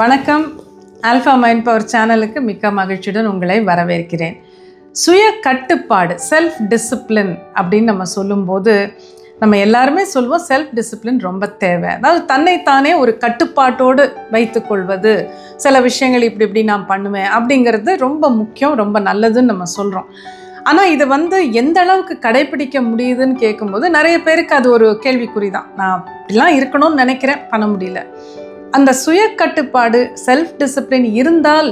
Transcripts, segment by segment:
வணக்கம். Alpha mind power சேனலுக்கு மிக்க மகிழ்ச்சியுடன் உங்களை வரவேற்கிறேன். சுய கட்டுப்பாடு செல்ஃப் டிசிப்ளின் அப்படின்னு நம்ம சொல்லும்போது நம்ம எல்லாருமே சொல்லுவோம் செல்ஃப் டிசிப்ளின் ரொம்ப தேவை. அதாவது தன்னைத்தானே ஒரு கட்டுப்பாட்டோடு வைத்துக்கொள்வது சில விஷயங்கள் இப்படி இப்படி நான் பண்ணுவேன் அப்படிங்கிறது ரொம்ப முக்கியம் ரொம்ப நல்லதுன்னு நம்ம சொல்கிறோம் ஆனால் இது வந்து எந்த அளவுக்கு கடைபிடிக்க முடியுதுன்னு கேட்கும்போது நிறைய பேருக்கு அது ஒரு கேள்விக்குறி தான். நான் இப்படிலாம் இருக்கணும்னு நினைக்கிறேன் பண்ண முடியல. அந்த சுய கட்டுப்பாடு செல்ஃப் டிசிப்ளின் இருந்தால்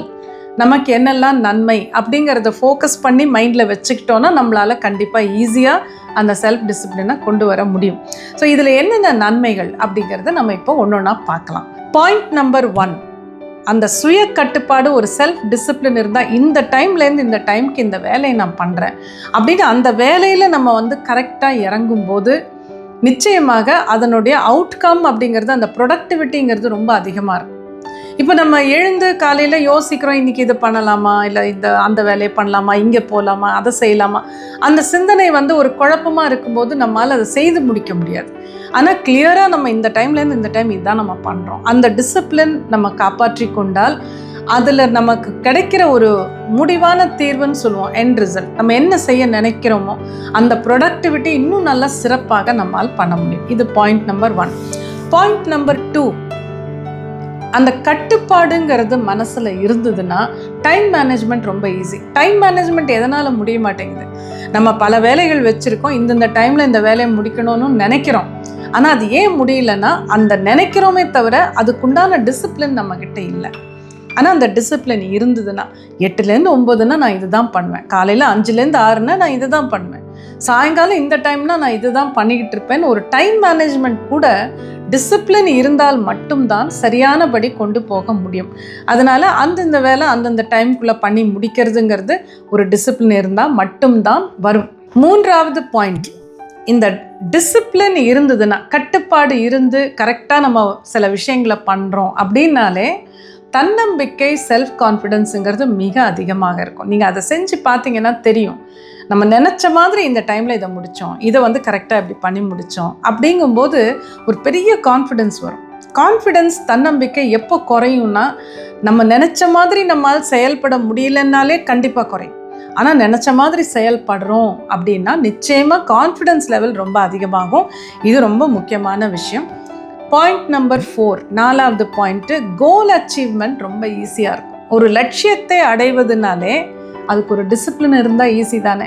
நமக்கு என்னெல்லாம் நன்மை அப்படிங்கிறத ஃபோக்கஸ் பண்ணி மைண்டில் வச்சுக்கிட்டோன்னா நம்மளால் கண்டிப்பாக ஈஸியாக அந்த செல்ஃப் டிசிப்ளினை கொண்டு வர முடியும். ஸோ இதில் என்னென்ன நன்மைகள் அப்படிங்கிறத நம்ம இப்போ ஒன்று ஒன்றா பார்க்கலாம். பாயிண்ட் நம்பர் ஒன் அந்த சுய கட்டுப்பாடு ஒரு செல்ஃப் டிசிப்ளின் இருந்தால் இந்த டைம்லேருந்து இந்த டைம்க்கு இந்த வேலையை நான் பண்ணுறேன் அப்படின்னு அந்த வேலையில் நம்ம வந்து கரெக்டாக இறங்கும்போது நிச்சயமாக அதனுடைய அவுட்கம் அப்படிங்கிறது அந்த ப்ரொடக்டிவிட்டிங்கிறது ரொம்ப அதிகமாக இருக்கும். இப்போ நம்ம எழுந்து காலையில் யோசிக்கிறோம் இன்றைக்கி இது பண்ணலாமா? இல்லை இந்த அந்த வேலையை பண்ணலாமா? இங்கே போகலாமா அதை செய்யலாமா? அந்த சிந்தனை வந்து ஒரு குழப்பமாக இருக்கும்போது நம்மளால் அதை செய்து முடிக்க முடியாது. ஆனால் கிளியராக நம்ம இந்த டைம்லேருந்து இந்த டைம் இதுதான் நம்ம பண்ணுறோம் அந்த டிசிப்ளின் நம்ம காப்பாற்றி கொண்டால் அதில் நமக்கு கிடைக்கிற ஒரு முடிவான தீர்வுன்னு சொல்லுவோம் என் ரிசல்ட் நம்ம என்ன செய்ய நினைக்கிறோமோ அந்த ப்ரொடக்டிவிட்டி இன்னும் நல்லா சிறப்பாக நம்மால் பண்ண முடியும். இது point number one point number two அந்த கட்டுப்பாடுங்கிறது மனசில் இருந்ததுன்னா டைம் மேனேஜ்மெண்ட் ரொம்ப ஈஸி டைம் மேனேஜ்மெண்ட் எதனால் முடிய மாட்டேங்குது? நம்ம பல வேலைகள் வச்சுருக்கோம் இந்தந்த டைமில் இந்த வேலையை முடிக்கணும்னு நினைக்கிறோம். ஆனால் அது ஏன் முடியலன்னா அந்த நினைக்கிறோமே தவிர அதுக்குண்டான டிசிப்ளின் நம்மக்கிட்ட இல்லை. ஆனால் அந்த டிசிப்ளின் இருந்ததுன்னா எட்டுலேருந்து ஒம்பதுன்னா நான் இதுதான் பண்ணுவேன். காலையில் அஞ்சுலேருந்து ஆறுனா நான் இதுதான் பண்ணுவேன். சாயங்காலம் இந்த டைம்னா நான் இதுதான் பண்ணிக்கிட்டு இருப்பேன்னு ஒரு டைம் மேனேஜ்மெண்ட் கூட டிசிப்ளின் இருந்தால் மட்டும்தான் சரியானபடி கொண்டு போக முடியும். அதனால் அந்தந்த வேலை அந்தந்த டைம்குள்ளே பண்ணி முடிக்கிறதுங்கிறது ஒரு டிசிப்ளின் இருந்தால் மட்டும்தான் வரும். மூன்றாவது பாயிண்ட் இந்த டிசிப்ளின் இருந்ததுன்னா கட்டுப்பாடு இருந்து கரெக்டாக நம்ம சில விஷயங்களை பண்ணுறோம் அப்படின்னாலே தன்னம்பிக்கை செல்ஃப் கான்ஃபிடென்ஸுங்கிறது மிக அதிகமாக இருக்கும். நீங்கள் அதை செஞ்சு பார்த்தீங்கன்னா தெரியும். நம்ம நினச்ச மாதிரி இந்த டைமில் இதை முடித்தோம் இதை வந்து கரெக்டாக இப்படி பண்ணி முடித்தோம் அப்படிங்கும்போது ஒரு பெரிய கான்ஃபிடென்ஸ் வரும். கான்ஃபிடென்ஸ் தன்னம்பிக்கை எப்போ குறையும்னா நம்ம நினச்ச மாதிரி நம்மால் செயல்பட முடியலன்னாலே கண்டிப்பாக குறையும். ஆனால் நினச்ச மாதிரி செயல்படுறோம் அப்படின்னா நிச்சயமாக கான்ஃபிடென்ஸ் லெவல் ரொம்ப அதிகமாகும். இது ரொம்ப முக்கியமான விஷயம். பாயிண்ட் நம்பர் ஃபோர் நாலாவது பாயிண்ட்டு கோல் அச்சீவ்மெண்ட் ரொம்ப ஈஸியாக இருக்கும். ஒரு லட்சியத்தை அடைவதுனாலே அதுக்கு ஒரு டிசிப்ளின் இருந்தால் ஈஸி தானே.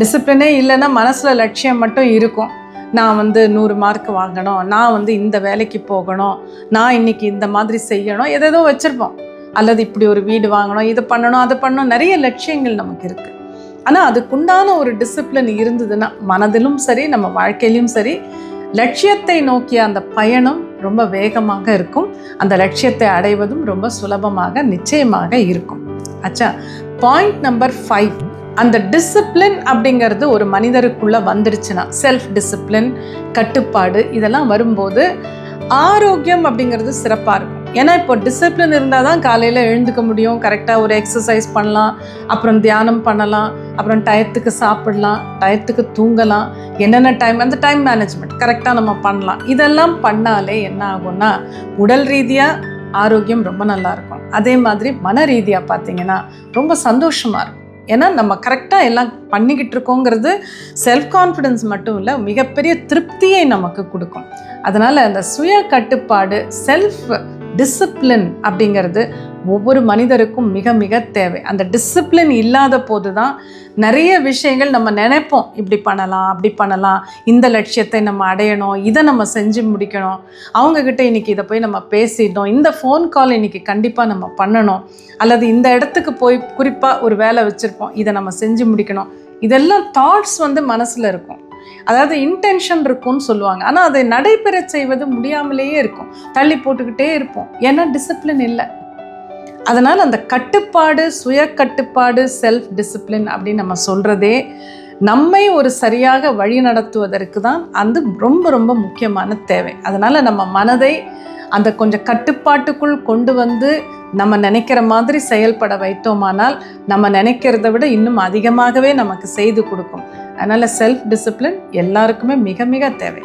டிசிப்ளினே இல்லைன்னா மனசில் லட்சியம் மட்டும் இருக்கும். நான் வந்து நூறு மார்க் வாங்கணும் நான் வந்து இந்த வேலைக்கு போகணும் நான் இன்னைக்கு இந்த மாதிரி செய்யணும் எதேதோ வச்சுருப்போம். அல்லது இப்படி ஒரு வீடு வாங்கணும் இது பண்ணணும் அது பண்ணணும் நிறைய லட்சியங்கள் நமக்கு இருக்குது ஆனால் அதுக்குண்டான ஒரு டிசிப்ளின் இருந்ததுன்னா மனதிலும் சரி நம்ம வாழ்க்கையிலும் சரி லட்சியத்தை நோக்கிய அந்த பயணம் ரொம்ப வேகமாக இருக்கும். அந்த லட்சியத்தை அடைவதும் ரொம்ப சுலபமாக நிச்சயமாக இருக்கும். ஆச்சா பாயிண்ட் நம்பர் ஃபைவ் அந்த டிசிப்ளின் அப்படிங்கிறது ஒரு மனிதருக்குள்ளே வந்துடுச்சுன்னா செல்ஃப் டிசிப்ளின் கட்டுப்பாடு இதெல்லாம் வரும்போது ஆரோக்கியம் அப்படிங்கிறது சிறப்பாக இருக்கும். ஏன்னா இப்போ டிசிப்ளின் இருந்தால் தான் காலையில் எழுந்துக்க முடியும். கரெக்டாக ஒரு எக்ஸசைஸ் பண்ணலாம். அப்புறம் தியானம் பண்ணலாம். அப்புறம் டயத்துக்கு சாப்பிடலாம். டயத்துக்கு தூங்கலாம். என்னென்ன டைம் அந்த டைம் மேனேஜ்மெண்ட் கரெக்டாக நம்ம பண்ணலாம். இதெல்லாம் பண்ணாலே என்ன ஆகும்னா உடல் ரீதியாக ஆரோக்கியம் ரொம்ப நல்லா இருக்கும். அதே மாதிரி மன ரீதியாக பார்த்தீங்கன்னா ரொம்ப சந்தோஷமாக இருக்கும். ஏன்னா நம்ம கரெக்டாக எல்லாம் பண்ணிக்கிட்டு இருக்கோங்கிறது செல்ஃப் கான்ஃபிடென்ஸ் மட்டும் இல்லை மிகப்பெரிய திருப்தியை நமக்கு கொடுக்கும். அதனால் அந்த சுய கட்டுப்பாடு செல்ஃப் டிசிப்ளின் அப்படிங்கிறது ஒவ்வொரு மனிதருக்கும் மிக மிக தேவை. அந்த டிசிப்ளின் இல்லாத போது தான் நிறைய விஷயங்கள் நம்ம நினைப்போம். இப்படி பண்ணலாம் அப்படி பண்ணலாம். இந்த லட்சியத்தை நம்ம அடையணும். இதை நம்ம செஞ்சு முடிக்கணும். அவங்கக்கிட்ட இன்றைக்கி இதை போய் நம்ம பேசிடணும் இந்த ஃபோன் கால் இன்றைக்கி கண்டிப்பாக நம்ம பண்ணணும். அல்லது இந்த இடத்துக்கு போய் குறிப்பாக ஒரு வேலை வச்சுருப்போம். இதை நம்ம செஞ்சு முடிக்கணும். இதெல்லாம் தாட்ஸ் வந்து மனசில் இருக்கும். அதாவது இன்டென்ஷன் இருக்கும்னு சொல்லுவாங்க. ஆனால் அதை நடைபெற செய்வது முடியாமலேயே இருக்கும். தள்ளி போட்டுக்கிட்டே இருப்போம். ஏன்னா டிசிப்ளின் இல்லை. அதனால் அந்த கட்டுப்பாடு சுய கட்டுப்பாடு செல்ஃப் டிசிப்ளின் அப்படின்னு நம்ம சொல்கிறதே நம்மை ஒரு சரியாக வழி நடத்துவதற்கு தான் அது ரொம்ப ரொம்ப முக்கியமான தேவை. அதனால் நம்ம மனதை அந்த கொஞ்சம் கட்டுப்பாட்டுக்குள் கொண்டு வந்து நம்ம நினைக்கிற மாதிரி செயல்பட வைத்தோமானால் நம்ம நினைக்கிறத விட இன்னும் அதிகமாகவே நமக்கு செய்து கொடுக்கும். அதனால் செல்ஃப் டிசிப்ளின் எல்லாருக்குமே மிக மிக தேவை.